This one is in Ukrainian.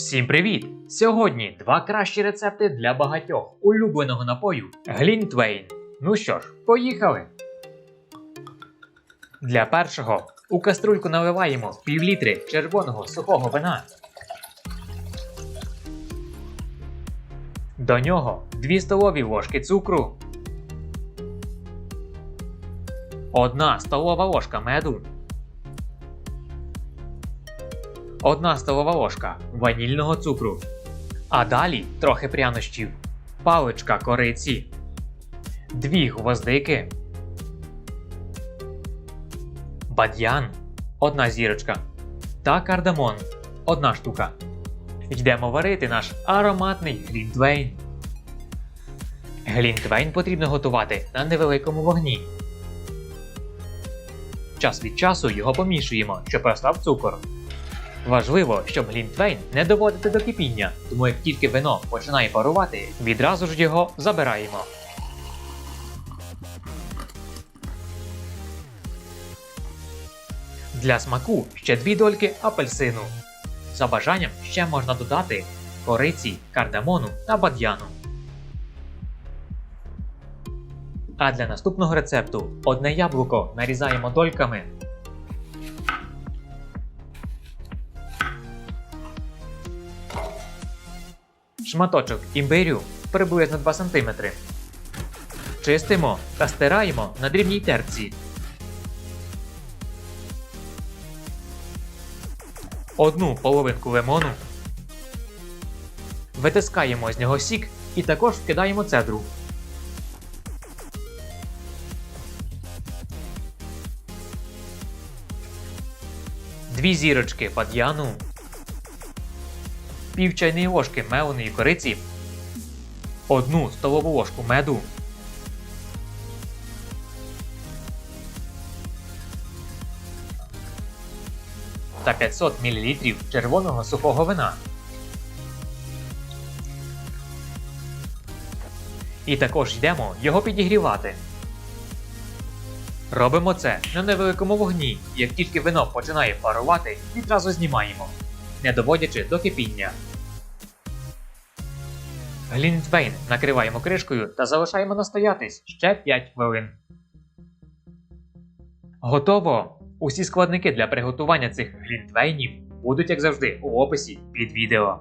Всім привіт! Сьогодні два кращі рецепти для багатьох улюбленого напою Глінтвейн. Ну що ж, поїхали! Для першого у каструльку наливаємо півлітри червоного сухого вина. До нього 2 столові ложки цукру. 1 столова ложка меду. 1 столова ложка ванільного цукру. А далі трохи прянощів, паличка кориці, 2 гвоздики, бадьян, одна зірочка та кардамон, одна штука. Йдемо варити наш ароматний глінтвейн. Глінтвейн потрібно готувати на невеликому вогні. Час від часу його помішуємо, щоб розстав цукор. Важливо, щоб глінтвейн не доводити до кипіння, тому як тільки вино починає парувати, відразу ж його забираємо. Для смаку ще дві дольки апельсину. За бажанням ще можна додати кориці, кардамону та бадьяну. А для наступного рецепту одне яблуко нарізаємо дольками. Шматочок імбирю приблизно 2 см. Чистимо та стираємо на дрібній терці. Одну половинку лимону. Витискаємо з нього сік і також вкидаємо цедру. Дві зірочки бадьяну пів чайної ложки меленої кориці, одну столову ложку меду, та 500 мл червоного сухого вина. І також йдемо його підігрівати. Робимо це на невеликому вогні. Як тільки вино починає парувати, відразу знімаємо, не доводячи до кипіння. Глінтвейн накриваємо кришкою та залишаємо настоятись ще 5 хвилин. Готово! Усі складники для приготування цих глінтвейнів будуть, як завжди, у описі під відео.